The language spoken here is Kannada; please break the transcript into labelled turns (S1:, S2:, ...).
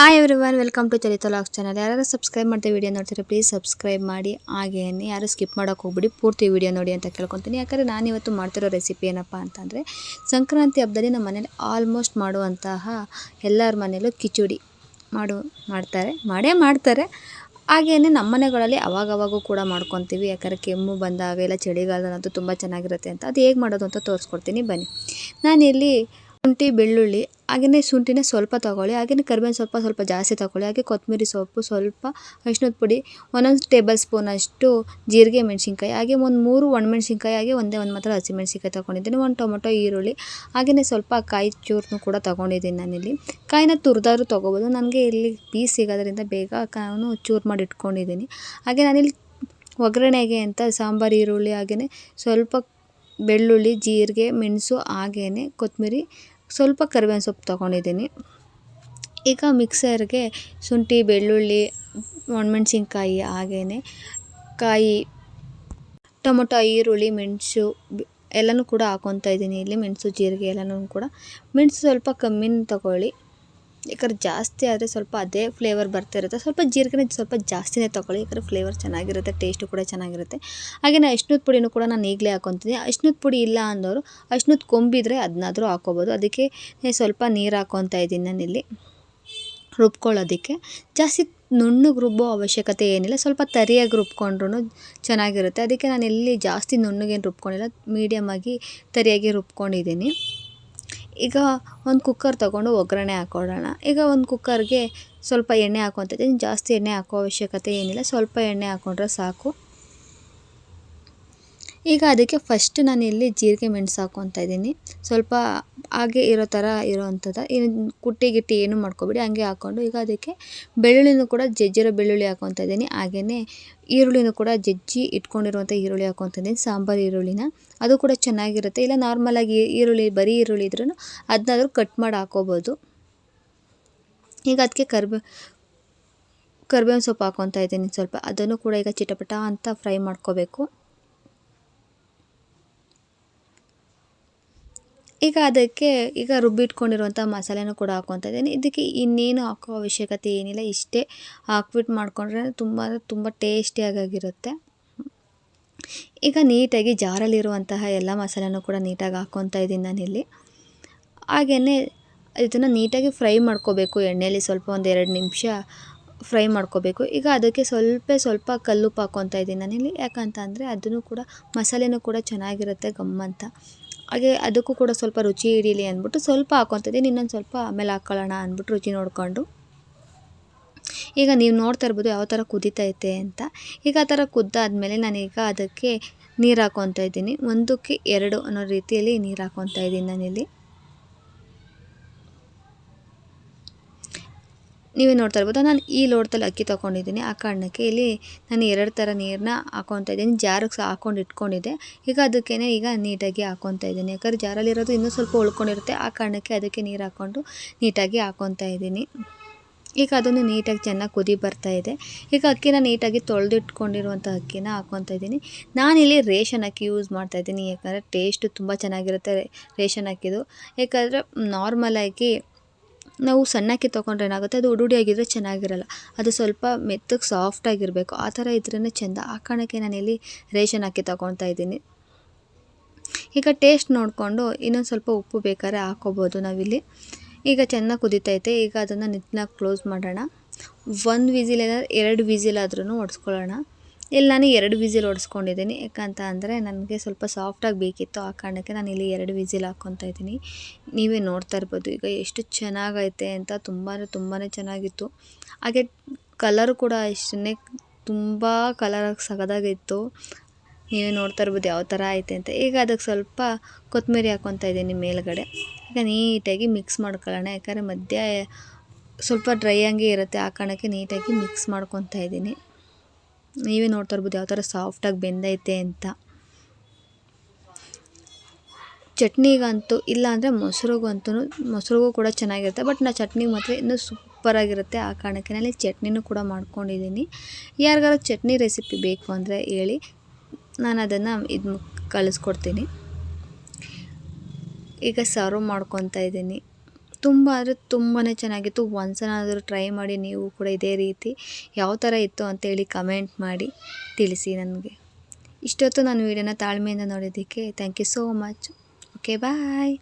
S1: Hi everyone welcome to Charitha LOX channel ಯಾರು ಸಬ್ಸ್ಕ್ರೈಬ್ ಮಾಡ್ತೀವಿ ವಿಡಿಯೋ ನೋಡ್ತೀರಾ ಪ್ಲೀಸ್ ಸಬ್ಸ್ಕ್ರೈಬ್ ಮಾಡಿ ಹಾಗೇನೆ ಯಾರು ಸ್ಕಿಪ್ ಮಾಡೋಕೆ ಹೋಗ್ಬಿಡಿ, ಪೂರ್ತಿ ವಿಡಿಯೋ ನೋಡಿ ಅಂತ ಕೇಳ್ಕೊತೀನಿ. ಯಾಕಂದರೆ ನಾನು ಇವತ್ತು ಮಾಡ್ತಿರೋ ರೆಸಿಪಿ ಏನಪ್ಪ ಅಂತಂದರೆ, ಸಂಕ್ರಾಂತಿ ಹಬ್ಬದಲ್ಲಿ ನಮ್ಮ ಮನೇಲಿ ಆಲ್ಮೋಸ್ಟ್ ಮಾಡುವಂತಹ ಎಲ್ಲರ ಮನೇಲೂ ಕಿಚುಡಿ ಮಾಡು, ಮಾಡ್ತಾರೆ. ಮಾಡೇ ಮಾಡ್ತಾರೆ. ಹಾಗೆಯೇ ನಮ್ಮ ಮನೆಗಳಲ್ಲಿ ಅವಾಗವಾಗೂ ಕೂಡ ಮಾಡ್ಕೊತೀವಿ. ಯಾಕಂದರೆ ಕೆಮ್ಮು ಬಂದಾಗ ಇಲ್ಲ ಚಳಿಗಾಲದಂತೂ ತುಂಬ ಚೆನ್ನಾಗಿರುತ್ತೆ ಅಂತ. ಅದು ಹೇಗೆ ಮಾಡೋದು ಅಂತ ತೋರಿಸ್ಕೊಡ್ತೀನಿ. ಬನ್ನಿ. ನಾನಿಲ್ಲಿ ಶುಂಠಿ, ಬೆಳ್ಳುಳ್ಳಿ ಹಾಗೆಯೇ ಶುಂಠಿನ ಸ್ವಲ್ಪ ತೊಗೊಳ್ಳಿ ಹಾಗೆಯೇ ಕರಿಬೇವಿನ ಸ್ವಲ್ಪ ಸ್ವಲ್ಪ ಜಾಸ್ತಿ ತೊಗೊಳ್ಳಿ, ಹಾಗೆ ಕೊತ್ತಂಬರಿ ಸೊಪ್ಪು ಸ್ವಲ್ಪ ಅರಿಶಿನದ ಪುಡಿ, ಒಂದೊಂದು ಟೇಬಲ್ ಸ್ಪೂನಷ್ಟು ಜೀರಿಗೆ ಮೆಣಸಿನ್ಕಾಯಿ, ಹಾಗೆ ಒಂದು ಮೂರು ಒಣಮೆಣ್ಸಿನ್ಕಾಯಿ, ಹಾಗೆ ಒಂದೇ ಒಂದು ಮಾತ್ರ ಹಸಿಮೆಣ್ಸಿನ್ಕಾಯಿ ತೊಗೊಂಡಿದ್ದೀನಿ, ಒಂದು ಟೊಮೊಟೊ, ಈರುಳ್ಳಿ ಹಾಗೆಯೇ ಸ್ವಲ್ಪ ಕಾಯಿ ಚೂರನ್ನು ಕೂಡ ತೊಗೊಂಡಿದ್ದೀನಿ ನಾನಿಲ್ಲಿ. ಕಾಯಿನ ತುರಿದಾದ್ರೂ ತೊಗೋಬೋದು, ನನಗೆ ಇಲ್ಲಿ ಪೀಸ್ ಸಿಗೋದ್ರಿಂದ ಬೇಗ ಕಾಯನ್ನು ಚೂರು ಮಾಡಿ ಇಟ್ಕೊಂಡಿದ್ದೀನಿ. ಹಾಗೆ ನಾನಿಲ್ಲಿ ಒಗ್ಗರಣೆಗೆ ಅಂತ ಸಾಂಬಾರು, ಈರುಳ್ಳಿ ಹಾಗೆಯೇ ಸ್ವಲ್ಪ ಬೆಳ್ಳುಳ್ಳಿ, ಜೀರಿಗೆ, ಮೆಣಸು ಹಾಗೆಯೇ ಕೊತ್ತಂಬರಿ ಸ್ವಲ್ಪ ಕರಿಬೇವಿನ ಸೊಪ್ಪು ತೊಗೊಂಡಿದ್ದೀನಿ. ಈಗ ಮಿಕ್ಸರ್ಗೆ ಶುಂಠಿ, ಬೆಳ್ಳುಳ್ಳಿ, ಒಣಮೆಣ್ಸಿನ್ಕಾಯಿ ಹಾಗೆಯೇ ಕಾಯಿ, ಟೊಮೊಟೊ, ಈರುಳ್ಳಿ, ಮೆಣಸು ಎಲ್ಲನೂ ಕೂಡ ಹಾಕೊತಾ ಇದ್ದೀನಿ ಇಲ್ಲಿ ಮೆಣಸು, ಜೀರಿಗೆ ಎಲ್ಲನೂ ಕೂಡ. ಮೆಣಸು ಸ್ವಲ್ಪ ಕಮ್ಮಿನ ತಗೊಳ್ಳಿ. ಯಾಕಂದ್ರೆ ಜಾಸ್ತಿ ಆದರೆ ಸ್ವಲ್ಪ ಅದೇ ಫ್ಲೇವರ್ ಬರ್ತಿರುತ್ತೆ ಸ್ವಲ್ಪ ಜೀರಿಗೆನ ಸ್ವಲ್ಪ ಜಾಸ್ತಿನೇ ತೊಗೊಳ್ಳಿ. ಯಾಕಂದ್ರೆ ಫ್ಲೇವರ್ ಚೆನ್ನಾಗಿರುತ್ತೆ ಟೇಸ್ಟು ಕೂಡ ಚೆನ್ನಾಗಿರುತ್ತೆ. ಹಾಗೆಯೇ ಅಶ್ನದ ಪುಡಿನೂ ಕೂಡ ನಾನು ಈಗಲೇ ಹಾಕೊತೀನಿ ಅಶ್ನದ ಪುಡಿ ಇಲ್ಲ ಅಂದವರು ಅಶ್ನದ ಕೊಂಬಿದ್ರೆ ಅದನ್ನಾದರೂ ಹಾಕ್ಕೋಬೋದು ಅದಕ್ಕೆ ಸ್ವಲ್ಪ ನೀರು ಹಾಕ್ಕೊತಾ ಇದ್ದೀನಿ ನಾನಿಲ್ಲಿ. ರುಬ್ಕೊಳ್ಳೋದಕ್ಕೆ. ಜಾಸ್ತಿ ನುಣ್ಣಗೆ ರುಬ್ಬೋ ಅವಶ್ಯಕತೆ ಏನಿಲ್ಲ. ಸ್ವಲ್ಪ ತರಿಯಾಗಿ ರುಬ್ಕೊಂಡ್ರೂ ಚೆನ್ನಾಗಿರುತ್ತೆ. ಅದಕ್ಕೆ ನಾನು ಎಲ್ಲಿ ಜಾಸ್ತಿ ನುಣ್ಣಗೇನು ರುಬ್ಕೊಂಡಿಲ್ಲ. ಮೀಡಿಯಮಾಗಿ ತರಿಯಾಗಿ ರುಬ್ಕೊಂಡಿದ್ದೀನಿ. ಈಗ ಒಂದು ಕುಕ್ಕರ್ ತೊಗೊಂಡು ಒಗ್ಗರಣೆ ಹಾಕ್ಕೊಳ್ಳೋಣ ಈಗ ಒಂದು ಕುಕ್ಕರ್ಗೆ ಸ್ವಲ್ಪ ಎಣ್ಣೆ ಹಾಕುವಂಥದ್ದು ಇದ್ದೀನಿ ಜಾಸ್ತಿ ಎಣ್ಣೆ ಹಾಕೋ ಅವಶ್ಯಕತೆ ಏನಿಲ್ಲ. ಸ್ವಲ್ಪ ಎಣ್ಣೆ ಹಾಕೊಂಡ್ರೆ ಸಾಕು. ಈಗ ಅದಕ್ಕೆ ಫಸ್ಟ್ ನಾನು ಇಲ್ಲಿ ಜೀರಿಗೆ ಮೆಣಸು ಹಾಕ್ಕೊತಾ ಇದ್ದೀನಿ. ಸ್ವಲ್ಪ ಹಾಗೆ ಇರೋ ಥರ ಇರೋವಂಥದ್ದು ಏನು ಕುಟ್ಟಿ ಗಿಟ್ಟಿ ಏನು ಮಾಡ್ಕೊಬೇಡಿ, ಹಂಗೆ ಹಾಕ್ಕೊಂಡು ಈಗ ಅದಕ್ಕೆ ಬೆಳ್ಳುಳ್ಳಿನೂ ಕೂಡ ಜಜ್ಜಿರೋ ಬೆಳ್ಳುಳ್ಳಿ ಹಾಕ್ಕೊತಾ ಇದ್ದೀನಿ. ಹಾಗೆಯೇ ಈರುಳ್ಳಿನೂ ಕೂಡ ಜಜ್ಜಿ ಇಟ್ಕೊಂಡಿರುವಂಥ ಈರುಳ್ಳಿ ಹಾಕ್ಕೊತಾ ಇದ್ದೀನಿ, ಸಾಂಬಾರು ಈರುಳ್ಳಿನ. ಅದು ಕೂಡ ಚೆನ್ನಾಗಿರುತ್ತೆ. ಇಲ್ಲ ನಾರ್ಮಲಾಗಿ ಈರುಳ್ಳಿ, ಬರೀ ಈರುಳ್ಳಿ ಇದ್ರೂ ಅದನ್ನಾದರೂ ಕಟ್ ಮಾಡಿ ಹಾಕ್ಕೋಬೋದು ಈಗ ಅದಕ್ಕೆ ಕರ್ಬೇ, ಕರ್ಬೇವಿನ ಸೊಪ್ಪು ಹಾಕ್ಕೊತಾ ಇದ್ದೀನಿ ಸ್ವಲ್ಪ. ಅದನ್ನು ಕೂಡ ಈಗ ಚಿಟಪಟ ಅಂತ ಫ್ರೈ ಮಾಡ್ಕೋಬೇಕು. ಈಗ ಅದಕ್ಕೆ ಈಗ ರುಬ್ಬಿಟ್ಕೊಂಡಿರುವಂಥ ಮಸಾಲೆನೂ ಕೂಡ ಹಾಕ್ಕೊತಾ ಇದ್ದೀನಿ ಇದಕ್ಕೆ ಇನ್ನೇನು ಹಾಕೋ ಅವಶ್ಯಕತೆ ಏನಿಲ್ಲ. ಇಷ್ಟೇ ಹಾಕ್ಬಿಟ್ಟು ಮಾಡಿಕೊಂಡ್ರೆ ತುಂಬ ತುಂಬ ಟೇಸ್ಟಿಯಾಗಿರುತ್ತೆ ಈಗ ನೀಟಾಗಿ ಜಾರಲ್ಲಿರುವಂತಹ ಎಲ್ಲ ಮಸಾಲೆನೂ ಕೂಡ ನೀಟಾಗಿ ಹಾಕ್ಕೊತಾ ಇದ್ದೀನಿ ನಾನಿಲ್ಲಿ. ಹಾಗೆಯೇ ಇದನ್ನು ನೀಟಾಗಿ ಫ್ರೈ ಮಾಡ್ಕೋಬೇಕು ಎಣ್ಣೆಯಲ್ಲಿ ಸ್ವಲ್ಪ ಒಂದು ಎರಡು ನಿಮಿಷ. ಫ್ರೈ ಮಾಡ್ಕೋಬೇಕು. ಈಗ ಅದಕ್ಕೆ ಸ್ವಲ್ಪ ಸ್ವಲ್ಪ ಕಲ್ಲುಪ್ಪು ಹಾಕ್ಕೊತಾ ಇದ್ದೀನಿ ನಾನಿಲ್ಲಿ. ಯಾಕಂತ ಅಂದರೆ ಅದನ್ನು ಕೂಡ ಮಸಾಲೆನೂ ಕೂಡ ಚೆನ್ನಾಗಿರುತ್ತೆ ಗಮ್ಮಂತ ಹಾಗೆ ಅದಕ್ಕೂ ಕೂಡ ಸ್ವಲ್ಪ ರುಚಿ ಹಿಡೀಲಿ ಅಂದ್ಬಿಟ್ಟು ಸ್ವಲ್ಪ ಹಾಕ್ಕೊತಿದ್ದೀನಿ ಇನ್ನೊಂದು ಸ್ವಲ್ಪ ಆಮೇಲೆ ಹಾಕ್ಕೊಳ್ಳೋಣ ಅಂದ್ಬಿಟ್ಟು ರುಚಿ ನೋಡಿಕೊಂಡು. ಈಗ ನೀವು ನೋಡ್ತಾ ಇರ್ಬೋದು ಯಾವ ಥರ ಕುದೀತೈತೆ ಅಂತ. ಈಗ ಆ ಥರ ಕುದ್ದಾದ್ಮೇಲೆ ನಾನೀಗ ಅದಕ್ಕೆ ನೀರು ಹಾಕ್ಕೊತಾ ಇದ್ದೀನಿ. ಒಂದಕ್ಕೆ ಎರಡು ಅನ್ನೋ ರೀತಿಯಲ್ಲಿ ನೀರು ಹಾಕ್ಕೊತಾ ಇದ್ದೀನಿ ನಾನಿಲ್ಲಿ. ನೀವೇ ನೋಡ್ತಾ ಇರ್ಬೋದು. ನಾನು ಈ ಲೋಟದಲ್ಲಿ ಅಕ್ಕಿ ತೊಗೊಂಡಿದ್ದೀನಿ. ಆ ಕಾರಣಕ್ಕೆ ಇಲ್ಲಿ ನಾನು ಎರಡು ಥರ ನೀರನ್ನ ಹಾಕ್ಕೊತಾ ಇದ್ದೀನಿ. ಜಾರಿಗೆ ಸಹ ಹಾಕ್ಕೊಂಡು ಇಟ್ಕೊಂಡಿದ್ದೆ. ಈಗ ಅದಕ್ಕೇ ಈಗ ನೀಟಾಗಿ ಹಾಕ್ಕೊತಾ ಇದ್ದೀನಿ. ಯಾಕಂದ್ರೆ ಜಾರಲ್ಲಿರೋದು ಇನ್ನೂ ಸ್ವಲ್ಪ ಉಳ್ಕೊಂಡಿರುತ್ತೆ. ಆ ಕಾರಣಕ್ಕೆ ಅದಕ್ಕೆ ನೀರು ಹಾಕ್ಕೊಂಡು ನೀಟಾಗಿ ಹಾಕ್ಕೊತಾ ಇದ್ದೀನಿ. ಈಗ ಅದನ್ನು ನೀಟಾಗಿ ಚೆನ್ನಾಗಿ ಕುದಿ ಬರ್ತಾ ಇದೆ. ಈಗ ಅಕ್ಕಿನ ನೀಟಾಗಿ ತೊಳೆದಿಟ್ಕೊಂಡಿರುವಂಥ ಅಕ್ಕಿನ ಹಾಕ್ಕೊತಾ ಇದ್ದೀನಿ. ನಾನಿಲ್ಲಿ ರೇಷನ್ ಅಕ್ಕಿ ಯೂಸ್ ಮಾಡ್ತಾಯಿದ್ದೀನಿ ಯಾಕಂದರೆ ಟೇಸ್ಟು ತುಂಬ ಚೆನ್ನಾಗಿರುತ್ತೆ ರೇಷನ್ ಅಕ್ಕಿದು. ಯಾಕಂದರೆ ನಾರ್ಮಲಾಗಿ ನಾವು ಸಣ್ಣಕ್ಕೆ ತೊಗೊಂಡ್ರೆ ಏನಾಗುತ್ತೆ? ಅದು ಉಡುಡಿ ಆಗಿದ್ರೆ ಚೆನ್ನಾಗಿರಲ್ಲ. ಅದು ಸ್ವಲ್ಪ ಮೆತ್ತಗೆ ಸಾಫ್ಟಾಗಿರಬೇಕು ಆ ಥರ ಇದ್ರೇ ಚೆಂದ. ಆ ಕಾರಣಕ್ಕೆ ನಾನಿಲ್ಲಿ ರೇಷನ್ ಅಕ್ಕಿ ತೊಗೊಳ್ತಾ ಇದ್ದೀನಿ. ಈಗ ಟೇಸ್ಟ್ ನೋಡಿಕೊಂಡು ಇನ್ನೊಂದು ಸ್ವಲ್ಪ ಉಪ್ಪು ಬೇಕಾದ್ರೆ ಹಾಕೋಬೋದು ನಾವಿಲ್ಲಿ. ಈಗ ಚೆನ್ನಾಗಿ ಕುದೀತೈತೆ. ಈಗ ಅದನ್ನು ನಿತ್ನಾಗ ಕ್ಲೋಸ್ ಮಾಡೋಣ. ಒಂದು ವಿಸಿಲ್ ಏನಾದ್ರೂ ಎರಡು ವಿಸಿಲ್ ಆದ್ರೂ ಹೊಡ್ಸ್ಕೊಳ್ಳೋಣ ಇಲ್ಲಿ ನಾನು ಎರಡು ವಿಸಿಲ್ ಹೊಡ್ಸ್ಕೊಂಡಿದ್ದೀನಿ ಯಾಕಂತ ಅಂದರೆ ನನಗೆ ಸ್ವಲ್ಪ ಸಾಫ್ಟಾಗಿ ಬೇಕಿತ್ತು. ಆ ಕಾರಣಕ್ಕೆ ನಾನು ಇಲ್ಲಿ ಎರಡು ವಿಸಿಲ್ ಹಾಕ್ಕೊತಾ ಇದ್ದೀನಿ. ನೀವೇ ನೋಡ್ತಾ ಇರ್ಬೋದು. ಈಗ ಎಷ್ಟು ಚೆನ್ನಾಗೈತೆ ಅಂತ ತುಂಬಾ ತುಂಬಾ ಚೆನ್ನಾಗಿತ್ತು. ಹಾಗೆ ಕಲರ್ ಕೂಡ ಅಷ್ಟೇ ತುಂಬ ಕಲರಾಗಿ ಸಗದಾಗಿತ್ತು. ನೀವೇ ನೋಡ್ತಾ ಇರ್ಬೋದು ಯಾವ ಥರ ಐತೆ ಅಂತ. ಈಗ ಅದಕ್ಕೆ ಸ್ವಲ್ಪ ಕೊತ್ತಂಬರಿ ಹಾಕ್ಕೊತಾ ಇದ್ದೀನಿ ಮೇಲುಗಡೆ. ಈಗ ನೀಟಾಗಿ ಮಿಕ್ಸ್ ಮಾಡ್ಕೊಳ್ಳೋಣ. ಯಾಕಂದರೆ ಮಧ್ಯ ಸ್ವಲ್ಪ ಡ್ರೈ ಹಂಗೆ ಇರುತ್ತೆ. ಆ ಕಾರಣಕ್ಕೆ ನೀಟಾಗಿ ಮಿಕ್ಸ್ ಮಾಡ್ಕೊತಾ ಇದ್ದೀನಿ. ನೀವೇ ನೋಡ್ತಾ ಇರ್ಬೋದು ಯಾವ ಥರ ಸಾಫ್ಟಾಗಿ ಬೆಂದೈತೆ ಅಂತ. ಚಟ್ನಿಗಂತೂ ಇಲ್ಲ ಅಂದರೆ ಮೊಸರಿಗಂತೂ ಮೊಸರಿಗೂ ಕೂಡ ಚೆನ್ನಾಗಿರುತ್ತೆ, ಬಟ್ ನಾ ಚಟ್ನಿ ಮಾತ್ರ ಇನ್ನೂ ಸೂಪರಾಗಿರುತ್ತೆ ಆ ಕಾರಣಕ್ಕೆ ನಾನು ಚಟ್ನಿನೂ ಕೂಡ ಮಾಡ್ಕೊಂಡಿದ್ದೀನಿ. ಯಾರಿಗಾರು ಚಟ್ನಿ ರೆಸಿಪಿ ಬೇಕು ಅಂದರೆ ಹೇಳಿ, ನಾನು ಅದನ್ನು ಇದು ಕಳಿಸ್ಕೊಡ್ತೀನಿ. ಈಗ ಸರ್ವ್ ಮಾಡ್ಕೊತಾ ಇದ್ದೀನಿ. ತುಂಬ ಅಂದರೆ ತುಂಬಾ ಚೆನ್ನಾಗಿತ್ತು. ಒಂದ್ಸಲನಾದರೂ ಟ್ರೈ ಮಾಡಿ ನೀವು ಕೂಡ ಇದೇ ರೀತಿ ಯಾವ ಥರ ಇತ್ತು ಅಂತೇಳಿ ಕಮೆಂಟ್ ಮಾಡಿ ತಿಳಿಸಿ ನನಗೆ. ಇಷ್ಟೊತ್ತು ನಾನು ವೀಡಿಯೋನ ತಾಳ್ಮೆಯಿಂದ ನೋಡಿದ್ದಕ್ಕೆ thank you so much okay bye